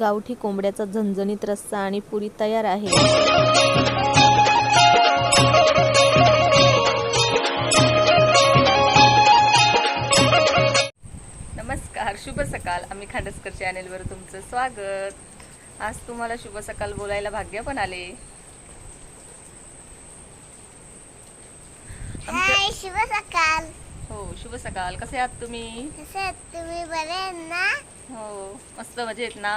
गावठी कोंबड्याचा झणझणीत रस्सा आणि पुरी तयार आहे. नमस्कार शुभ सकाळ आम्ही खांडसकर चॅनेलवर तुमचं स्वागत. आज तुम्हाला शुभ सकाळ बोलायला भाग्य पण आले. शुभ सकाळ हो शुभ सकाळ कसे आहात तुम्ही? कसे आहात तुम्ही? बरे आहेत ना? हो मस्त मजेत ना?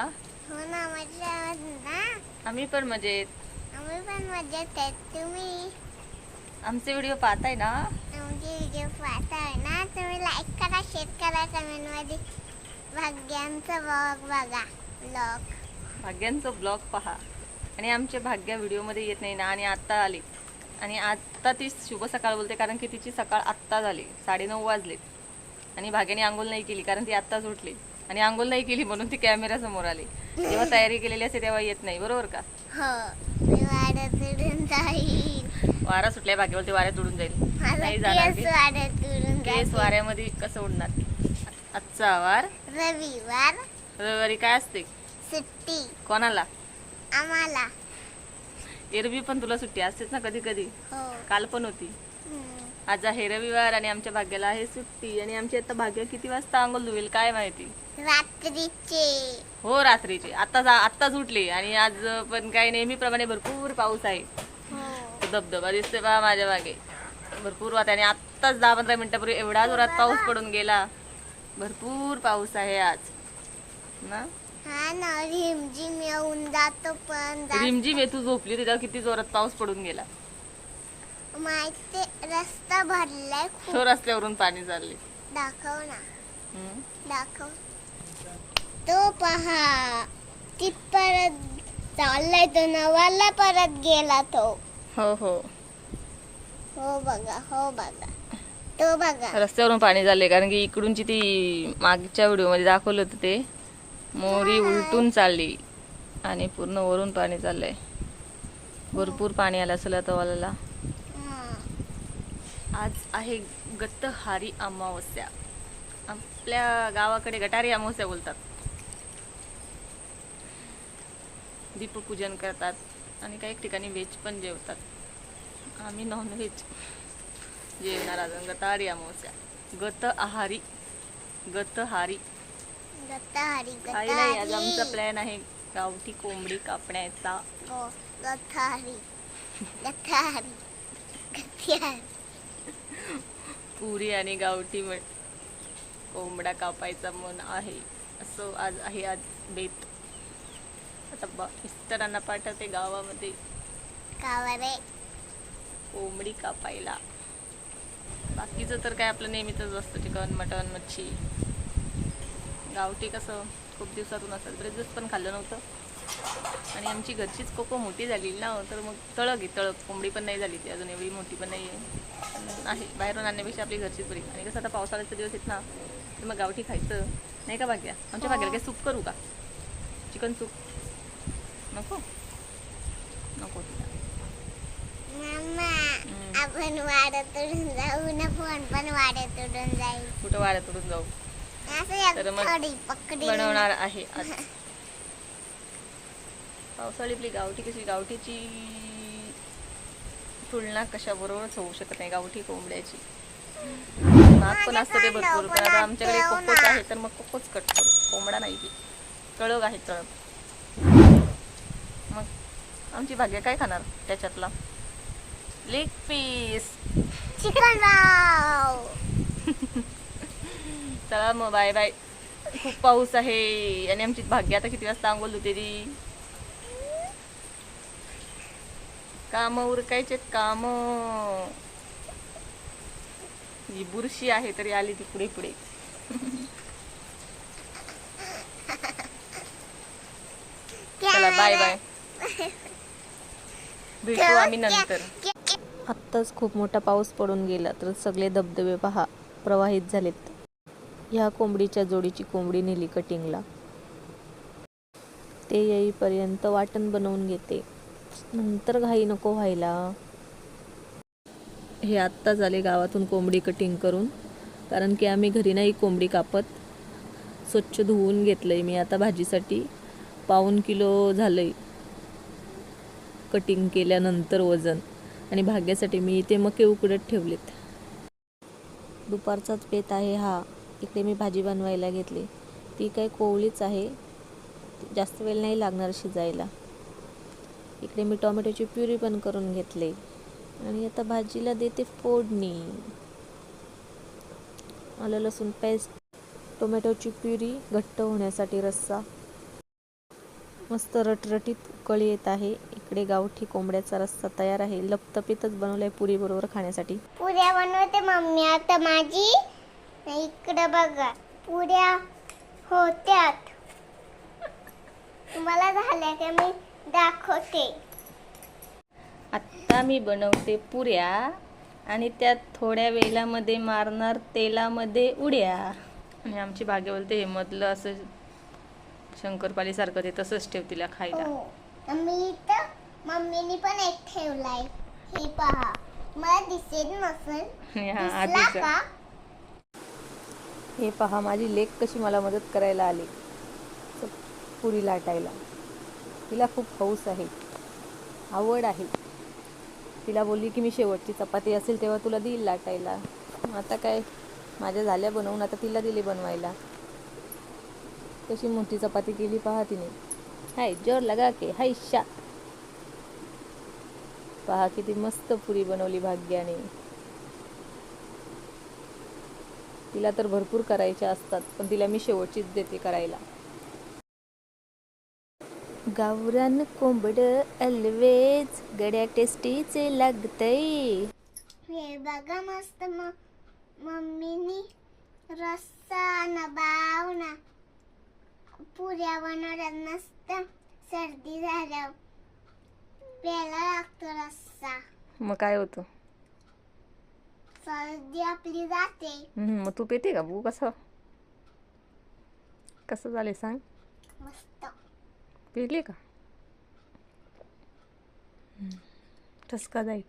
हो ना मजा आहात ना? आम्ही पण मजेत. आम्ही पण मजेत आहेत. तुम्ही? आमचे व्हिडिओ पाहताय ना? आमचे व्हिडिओ पाहताय ना? तुम्ही लाईक करा शेअर करा कमेंटमध्ये. भाग्यांचा ब्लॉग बघा. ब्लॉग भाग्यांचं ब्लॉग पहा. आणि आमच्या भाग्या व्हिडिओमध्ये येत नाही ना आणि आत्ता आली. आणि आत्ता ती शुभ सकाळ बोलते कारण की तिची सकाळ आत्ता झाली. साडेनऊ वाजले आणि भाग्याने आंघोळ नाही केली कारण ती आत्ताच उठली. आणि आंघोळ नाही केली म्हणून ती कॅमेऱ्यासमोर आली. जेव्हा तयारी केलेली असते तेव्हा येत नाही बरोबर का? हो वारा सुटलाय बोलते वाऱ्यात उडून जाईल. नाही जाणार केस वाऱ्यामध्ये कसं उडणार आजचा वार? रविवार. रविवारी काय असते? सुट्टी. कोणाला? आम्हाला. एरवी पण तुला सुट्टी असतेच ना कधी कधी हो. काल पण होती. आज आहे रविवार आणि आमच्या भाग्याला आहे सुट्टी. आणि आमची आता भाग्य किती वाजता आंघोळ धुवेल काय माहिती? रात्रीचे. हो रात्रीची. आता आत्ताच उठली. आणि आज पण काही नेहमीप्रमाणे भरपूर पाऊस आहे. हो. धबधबा दिसतोय बा माझ्या मागे. भरपूर वाट आणि आत्ताच दहा पंधरा मिनिटापूर्वी एवढा जोरात पाऊस पडून गेला. भरपूर पाऊस आहे आज. ना? हा ना रिमझिम येऊन जातो पण जा- रिमझिम तू झोपली तेव्हा किती जोरात पाऊस पडून गेला. माहिती रस्ता भरलाय तो खूप रस्त्यावरून पाणी चालले दाखव ना. हम्म. दाखव. तो पहा. ती परत चाललाय तो नवाला परत गेला तो. हो हो. हो बघा हो बघा. तो बघा. रस्त्यावरून पाणी चालले कारण की इकडूनची ती मागच्या व्हिडिओमध्ये दाखवलं होतं ते. मोरी उलटून चालली आणि पूर्ण वरून पाणी चाललंय. भरपूर पाणी आलं असेल आता वालाला हा. आज आहे गतहारी अमावस्या. आपल्या गावाकडे गटारी अमावस्या बोलतात. दीपपूजन करतात आणि काही ठिकाणी व्हेज पण जेवतात. आम्ही नॉनव्हेज जेवणार आज गतारी अमावस्या. गत आहारी गतहारी. गताहारी काही नाही आज आमचा प्लॅन आहे. गावठी कोंबडी कापण्याचा. हो, गताहारी. गताहारी. गताहारी. पुरी आणि गावठी म- कोंबडा कापायचा मन आहे. असं आज आहे आज बेत आता बा मिस्टरांना पाठवते गावामध्ये. कोंबडी कापायला. बाकीचं तर काय आपलं नेहमीच असतं चिकन मटन मच्छी. गावठी कसं खूप दिवसातून असतं बरेच दिवस पण खाल्लं नव्हतं. आणि आमची घरचीच कोको मोठी झालेली ना तर मग तळक आहे तळक कोंबडी पण नाही झाली ती अजून एवढी मोठी पण नाही आहे आहे. बाहेरून आणण्यापेक्षा आपली घरचीच बरी आणि कसं आता पावसाळ्याचे दिवस आहेत ना तर मग गावठी खायचं. नाही का भाग्या? आमच्या भाग्याला काय सूप करू का? Chicken soup. नको? नको. आपण जाऊ ना फोन पण जाईल. कुठं वाड्यात उडून जाऊ? तर मग बनवणार आहे आज. पावसाळी आपली गावठी कशी? गावठीची तुलना कशाबरोबरच होऊ शकत नाही गावठी कोंबड्याची. नाक पण असतं ते भरपूर पण आता आमच्याकडे कोकोच आहे तर मग कोकोच कट करू. कोंबडा नाही की तळग आहे तळग. मग आमची भाग्य काय खाणार त्याच्यातला? लेग पीस चिकन चला मग बाय बाय खूप पाऊस आहे. आणि आमची भाग्य आता किती वाजता आंघोळ होते ती? काम उरकायचे काम. ही बुरशी आहे तरी आली ती पुढे पुढे. चला बाय बाय भेटू आम्ही नंतर. आत्ताच खूप मोठा पाऊस पडून गेला तर सगळे धबधबे पहा प्रवाहित झालेत. ह्या कोंबडीच्या जोडीची कोंबडी नेली कटिंगला ते येईपर्यंत वाटण बनवून घेते. नंतर घाई नको व्हायला. हे आत्ता झाले गावातून कोंबडी कटिंग करून. कारण की आम्ही घरी नाही कोंबडी कापत. स्वच्छ धुवून घेतलंय मी आता भाजीसाठी. पाऊन किलो झालंय कटिंग केल्यानंतर वजन. आणि भाग्यासाठी मी इथे मके उकडत ठेवलेत. दुपारचाच पेत आहे हा. इकडे मी भाजी बनवायला घेतली. ती काय कोवळीच आहे. जास्त वेळ नाही लागणार शिजायला. इकडे मी टोमॅटोची प्युरी पण करून घेतले. आणि आता भाजीला देते फोडणी. आलं लसूण पेस्ट टोमॅटोची प्युरी घट्ट होण्यासाठी रस्सा. मस्त रटरटीत उकळी येत आहे. इकडे गावठी कोंबड्याचा रस्सा तयार आहे. लपतपीतच बनवलाय पुरी बरोबर खाण्यासाठी. पुऱ्या बनवते मम्मी. आता माझी इकडे बघा. पुऱ्या होत्यात. तुम्हाला झाल्या का मी दाखवते. आत्ता मी बनवते पुऱ्या आणि त्यात थोड्या वेळामध्ये मारणार तेलामध्ये उड्या. आणि आमची भाग्य बोलते हे मधलं असं शंकरपालीसारखं ते तसंच ठेव तिला खायला. हो. मी तर मम्मीनी पण एक ठेवलाय. हे पहा. मला दिसेल नसेल. आणि हा दिसला आधीचा. का? हे पहा माझी लेक कशी मला मदत करायला आली. पुरी लाटायला. तिला खूप हौस आहे. आवड आहे. तिला बोलली की मी शेवटची चपाती असेल तेव्हा तुला देईल लाटायला. आता काय? माझ्या झाल्या बनवून आता तिला दिली बनवायला. कशी मोठी चपाती केली पहा तिने. हाय जोर लगा के हाय शा. पहा किती मस्त पुरी बनवली भाग्याने. तिला तर भरपूर करायच्या असतात पण तिला मी शेवटचीच देते करायला. गावरान कोंबड अलवेज गड्या टेस्टीचे लागतय. हे बघा मस्त म मम्मीनी रस्सा ना बाव ना पुऱ्या बनवल्यात मस्त सर्दी झाल्या प्यायला लागतो रस्सा. मग काय होतं? सर्दी आपली जाते. हम्म, मग तू पेते का बू? कसं? कसं झाले सांग? पेली का? ठसका जाईल.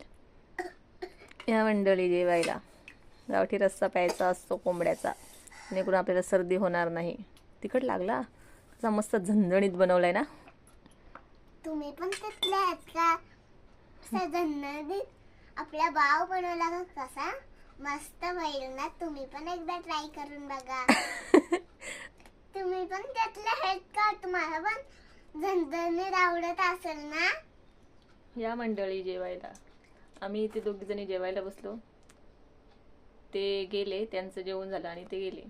या मंडळी जेवायला. गावठी रस्सा प्यायचा असतो कोंबड्याचा. जेणेकरून आपल्याला सर्दी होणार नाही. तिखट लागला? कसा मस्त झणझणीत बनवलाय ना? तुम्ही पण आपला भाव बनवला का कसा? मस्त होईल ना? तुम्ही पण एकदा ट्राय करून बघा. तुम्ही पण त्यातले आहेत का तुम्हाला पण. झणझणीत आवडत असेल ना? या मंडळी जेवायला. आम्ही इथे दोघी जणी जेवायला बसलो. ते गेले त्यांचं जेवण झालं आणि ते गेले.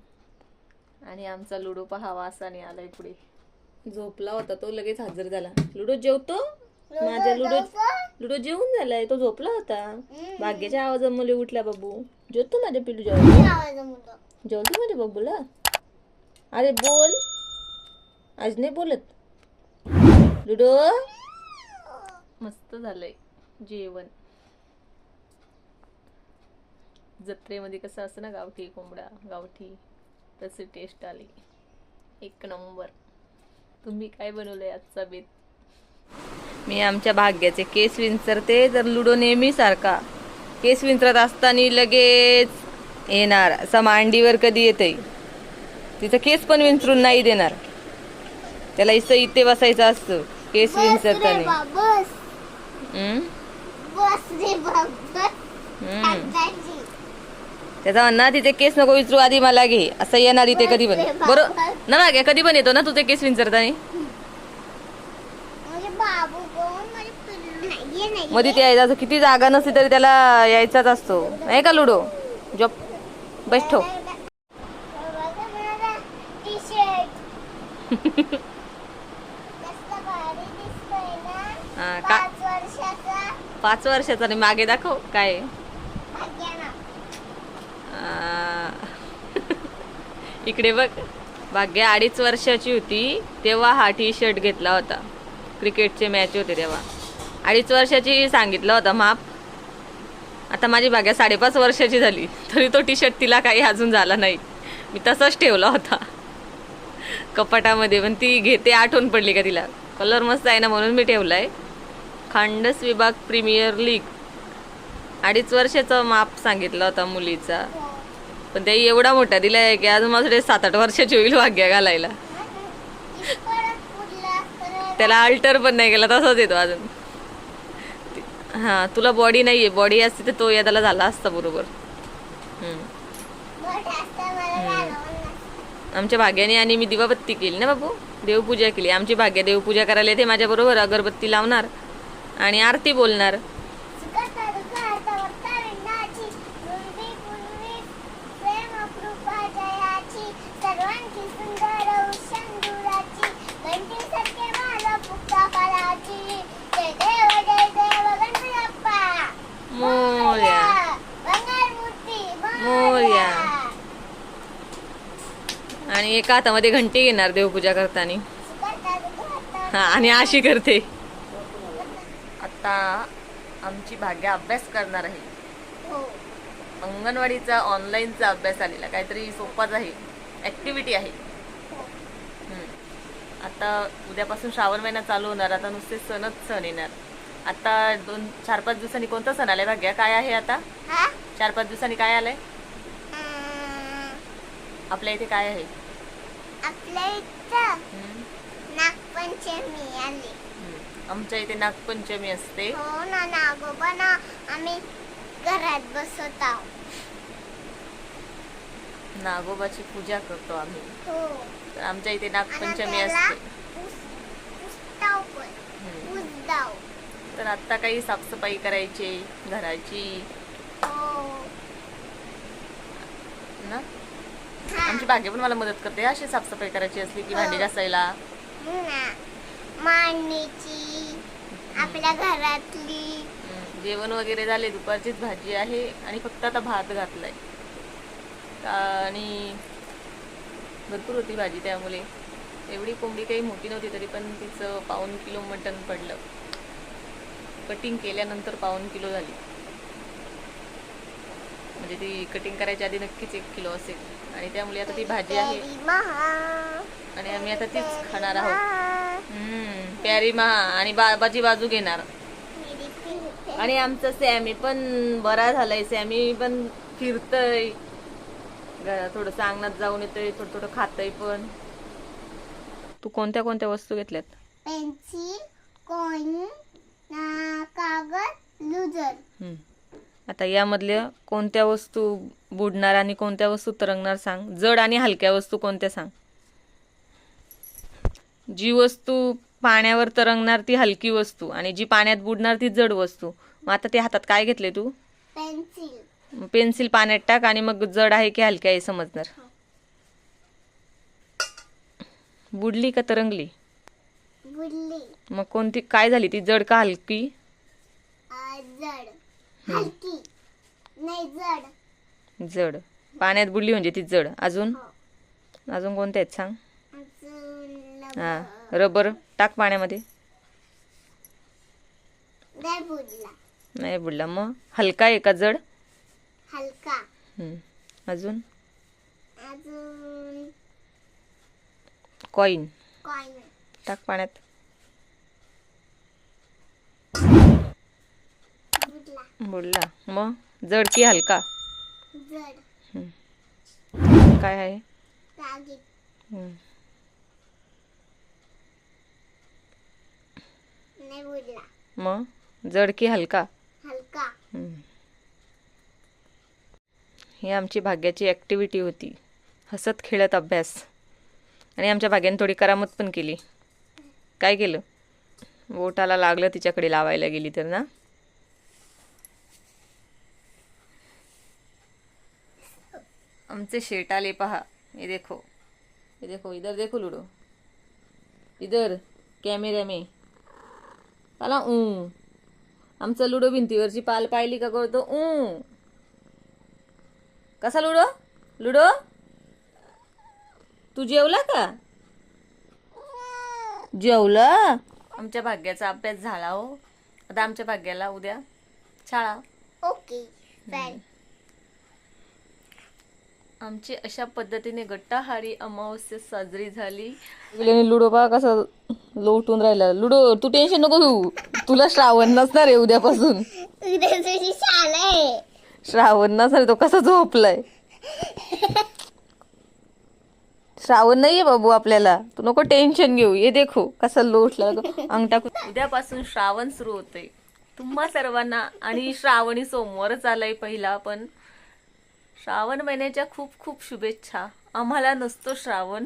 आणि आमचा लुडो पहा वासाने आलाय पुढे. झोपला होता तो लगेच हजर झाला. लुडो जेवतो? माझा लुडो लुडो जेवून झालाय. तो झोपला होता. भाग्याच्या आवाजामुळे उठला बाबू. जेवतो माझ्या पिलू जेवतो जेवतो माझ्या बाबूला? अरे बोल. आज नाही बोलत. लुडो मस्त झालंय. जेवण. जत्रेमध्ये कसं असतं ना गावठी कोंबडा गावठी. तसे टेस्ट आली. एक नंबर. तुम्ही काय बनवलंय आजचा बेत? मी आमच्या भाग्याचे केस विंचरते तर लुडो नेहमी सारखा. केस विंचरत असताना लगेच येणार. असा मांडीवर कधी येतंय. तिचं केस पण विंचरून नाही देणार. त्याला इथं इथे बसायचं असतं. केस. काकाजी. त्याचा म्हणणं तिचे केस नको विचारू आधी मला घे. असं येणार इथे कधी पण. बरं ना मागे कधी पण येतो ना तुझे केस विंचरताना. माझे बाबू कोण माझे पिल्लू? नाही ये नाही मध्ये ते यायचं असं किती जागा नसली तरी त्याला यायचाच असतो. नाही का लुडो? जॉब. बैठो टी शर्ट मस्त भारी दिसतोय ना हा, का पाच वर्षाचा पाच वर्षाचा आणि मागे दाखव काय? इकडे बघ. भाग्य अडीच वर्षाची होती तेव्हा हा टी शर्ट घेतला होता. क्रिकेटचे मॅच होते तेव्हा. अडीच वर्षाची सांगितलं होता माप आता माझी भाग्या साडेपाच वर्षाची झाली. तरी तो टी शर्ट तिला काही अजून झाला नाही. मी तसाच ठेवला होता. कपाटामध्ये पण ती घेते आठवण पडली का तिला? कलर मस्त आहे ना म्हणून मी ठेवलाय. खांडस विभाग प्रीमियर लीग. अडीच वर्षाचा माप सांगितला होता मुलीचा. पण ते एवढा मोठा दिला आहे की अजून माझ्याकडे सात आठ वर्षाची होईल भाग्य घालायला. त्याला अल्टर पण नाही केला तसाच येतो अजून. हा तुला बॉडी नाही आहे बॉडी असते तर तो यादाला झाला असता बरोबर. आमच्या भाग्याने आणि मी दिवाबत्ती केली ना बाबू? देवपूजा केली. आमची भाग्या देवपूजा करायला येते माझ्या बरोबर अगरबत्ती लावणार. आणि आरती बोलणार. सुखद दुःखात आणि एका हातामध्ये घंटी घेणार देवपूजा करताना. हा आणि अशी करते. आता आमची भाग्या अभ्यास करणार आहे हो. अंगणवाडीचा ऑनलाईनचा अभ्यास आलेला काहीतरी सोपाच आहे ऍक्टिव्हिटी आहे हम्म. आता उद्यापासून श्रावण महिना चालू होणार आता नुसते सणच सण येणार आता दोन चार पाच दिवसांनी कोणता सण आलाय भाग्या काय आहे आता हा? चार पाच दिवसांनी काय आलंय आपल्या इथे काय आहे आपल्या इथं. नागपंचमी आली. आमच्या इथे नागपंचमी असते. हो ना नागोबा ना आम्ही घरात बसवत आहोत. नागोबाची पूजा करतो आम्ही. हो. तर आमच्या इथे नागपंचमी असते. तर आता काही साफसफाई करायची घराची. हो. ना? हा. आमची भाग्य पण मला मदत करते. अशी साफसफाई करायची असली की भांडी हो. घासायला. ना. मांडणीची आपल्या घरातली. जेवण वगैरे झाले दुपारचीच भाजी आहे आणि फक्त आता भात घातलाय. आणि भरपूर होती भाजी त्यामुळे. एवढी कोंबडी काही मोठी नव्हती तरी पण तिचं पाऊन किलो मटण पडलं. कटिंग केल्यानंतर पाऊन किलो झाली. म्हणजे ती कटिंग करायच्या आधी नक्कीच एक किलो असेल. आणि त्यामुळे आता ती भाजी आहे. आणि आम्ही आता तीच खाणार आहोत. हम्म, प्यारी महा आणि बाबाची बाजू घेणार. आणि आमचं सॅमी पण बरा झालाय. सॅमी पण फिरतय. घरात थोडं अंगणात जाऊन येतोय थोडं थोडं खातय पण. तू कोणत्या कोणत्या वस्तू घेतल्यात? पेन्सिल कॉइन कागद लुजर. हम्म. आता यामधल्या कोणत्या वस्तू बुडणार आणि कोणत्या वस्तू तरंगणार सांग. जड आणि हलक्या वस्तू कोणत्या सांग. जी वस्तू पाण्यावर तरंगणार ती हलकी वस्तू आणि जी पाण्यात बुडणार ती जड वस्तू. मग आता ते हातात काय घेतले तू? पेन्सिल. पेन्सिल पाण्यात टाक आणि मग जड आहे की हलकी आहे समजणार. बुडली का तरंगली? बुडली. मग कोणती काय झाली ती? जड का हलकी? जड. हलकी. नाही जड. जड. पाण्यात बुडली म्हणजे ती जड. अजून? हो. अजून कोणत्या आहेत सांग? हा. रबर? टाक पाण्यामध्ये. नाही बुडला. मग. हलका आहे का जड? हलका. अजून? कॉईन कॉइन टाक पाण्यात. बुडला. मग? जड की हलका? जड. काय आहे रागीत हम्म. नाही बुडला. मग? जड की हलका? हलका. हम्म. ही आमची भाग्याची ॲक्टिव्हिटी होती. हसत खेळत अभ्यास. आणि आमच्या भाग्याने थोडी करामत पण केली. काय केलं? बोटाला लागलं तिच्याकडे लावायला गेली तर ना? आमचे शेट आले पहा. हे देखो. हे देखो इधर देखो लुडो. इधर कॅमेरा में. पाला ऊ. आमचा लुडो भिंतीवरची पाल पाहिली का करतो ऊ. कसा लुडो? लुडो? तू जेवला का? जेवलं? आमच्या भाग्याचा अभ्यास झाला हो. आता आमच्या भाग्याला उद्या शाळा. ओके फाईन आमची अशा पद्धतीने गट्टाहारी अमावस्या साजरी झाली. लुडो पहा कसा लोटून राहिला. लुडो तू टेन्शन नको घेऊ. तुला श्रावण नसणार आहे उद्यापासून. श्रावण नसणार तो कसा झोपलाय? श्रावण नाहीये बाबू आपल्याला. तू नको टेन्शन घेऊ. ये देखो कसा लोटला अंग टाकू उद्यापासून श्रावण सुरू होते तुम्हा सर्वांना आणि श्रावणी सोमवारच आलाय पहिला पण श्रावण महिन्याच्या खूप खूप शुभेच्छा. आम्हाला नसतो श्रावण.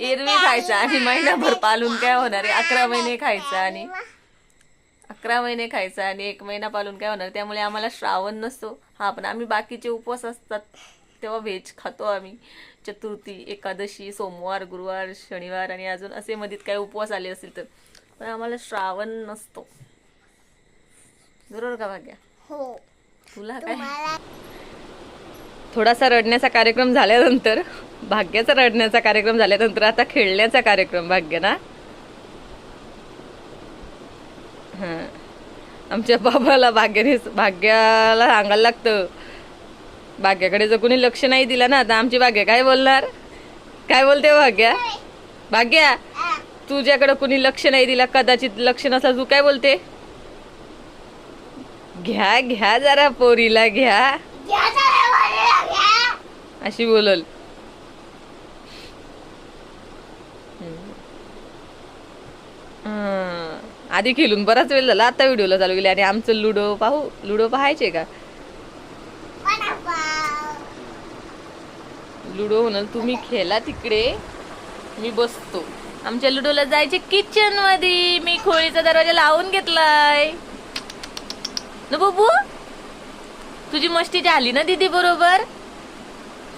एरवी खायचा आणि महिनाभर पालून काय होणार? आहे अकरा महिने खायचा आणि अकरा महिने खायचा आणि एक महिना पालून काय होणार? त्यामुळे आम्हाला श्रावण नसतो. हा पण आम्ही बाकीचे उपवास असतात. तेव्हा व्हेज खातो आम्ही. चतुर्थी एकादशी सोमवार गुरुवार शनिवार आणि अजून असे मधीत काही उपवास आले असतील तर. पण आम्हाला श्रावण नसतो. बरोबर का भाग्या? हो. तुला काय? थोडासा रडण्याचा कार्यक्रम झाल्यानंतर भाग्याचा रडण्याचा कार्यक्रम झाल्यानंतर आता खेळण्याचा कार्यक्रम भाग्य ना? हा. आमच्या बाबाला भाग्याने भाग्याला सांगायला लागतं. भाग्याकडे जर कोणी लक्ष नाही दिलं ना तर आमची भाग्य काय बोलणार? काय बोलते हो भाग्या? भाग्या तुझ्याकडे कोणी लक्ष नाही दिला कदाचित लक्ष नसलं तू काय बोलते? घ्या घ्या जरा पोरीला घ्या. अशी बोलल. आधी खेळून बराच वेळ झाला आता व्हिडिओला चालू केले. आणि आमचं लुडो पाहू लुडो पाहायचे का. लुडो म्हणाल तुम्ही खेळा तिकडे. मी बसतो. आमच्या लुडोला जायचे किचनमध्ये मी खोळीचा दरवाजा लावून घेतलाय. न बाबू तुझी मस्ती झाली ना दीदी बरोबर?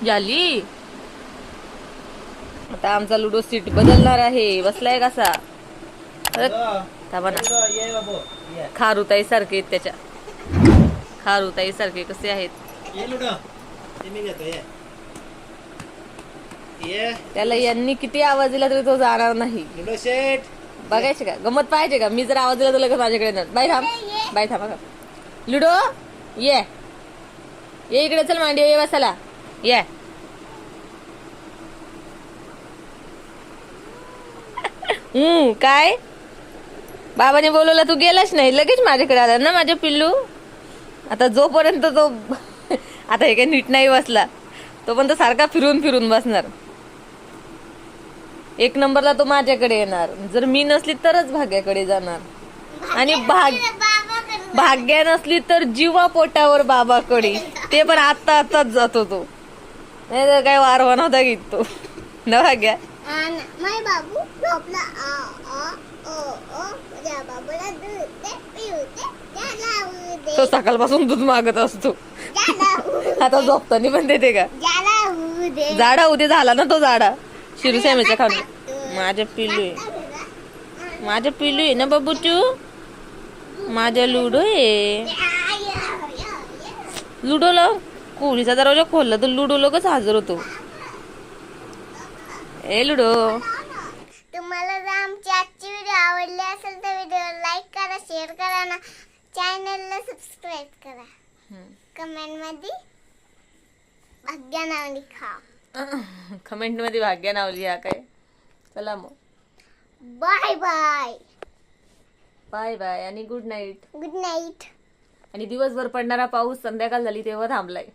झाली. आता आमचा लुडो सीट बदलणार आहे. बसलाय कसा थांबा ना. खारुताई सारखे त्याच्या. खारुताई सारखे कसे आहेत? ये लुडो. ते मी घेतो ये. ये. त्याला यांनी किती आवाज दिला तरी तो जाणार नाही. लुडो शेट बघायचे का? गमत पाहिजे का? मी जर आवाज दिला तर लगेच माझ्याकडे येणार. बाय थांब. बाय थांबा का? लुडो? ये. ये इकडे चल मांडी ये बसायला. ये. हम्म काय? बाबाने बोलवलं तू गेलाच नाही. लगेच माझ्याकडे आला ना माझ्या पिल्लू? आता जोपर्यंत तो आता हे काही नीट नाही बसला तोपर्यंत सारखा फिरून फिरून बसणार. एक नंबरला तो माझ्याकडे येणार. जर मी नसली तरच भाग्याकडे जाणार. आणि भाग भाग्या नसली तर जीवा पोटावर बाबाकडे ते पण आता आताच जातो तो. नाही तर काय वारवा नव्हता घेत तो. न भाग्या? बाबू तो सकाळपासून दूध मागत असतो. आता झोपताना पण देते का. जाडा उद्या झाला ना तो जाडा. शिरू सॅमीचा माझ्या पिलू आहे. माझ्या पिलू आहे ना बाबू तू माझ्या लुडो आहे. लुडोला कोळीचा दरवाजा खोलला तर लुडो लगच हजर होतो. ए लुडो. तुम्हाला जर आमची आजची व्हिडिओ आवडली असेल तर व्हिडिओ लाईक करा शेअर करा ना. चॅनलला सबस्क्राईब करा. कमेंटमध्ये भाग्या नाव लिखा. कमेंटमध्ये भाग्य नाव लिहा काय. चला मग. बाय बाय बाय बाय आणि गुड नाईट. Good night. आणि दिवसभर पडणारा पाऊस संध्याकाळ झाली तेव्हा थांबलाय.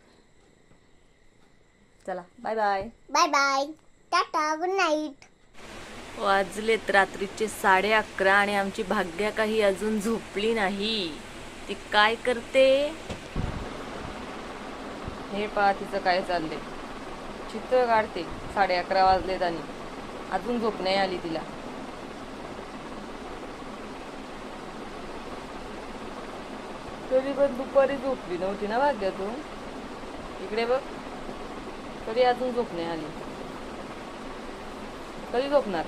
चला bye bye. Bye bye. Tata good night. वाजलेत रात्रीचे साडे अकरा आणि आमची भाग्या काही अजून झोपली नाही. ती काय करते? हे पहा तिचं काय चाललंय. चित्र काढते. साडे अकरा वाजलेत आणि. अजून झोप नाही आली तिला. तरी पण दुपारी झोपली नव्हती ना भाग्या तू इकडे बघ. तरी अजून झोप नाही आली. कधी झोपणार?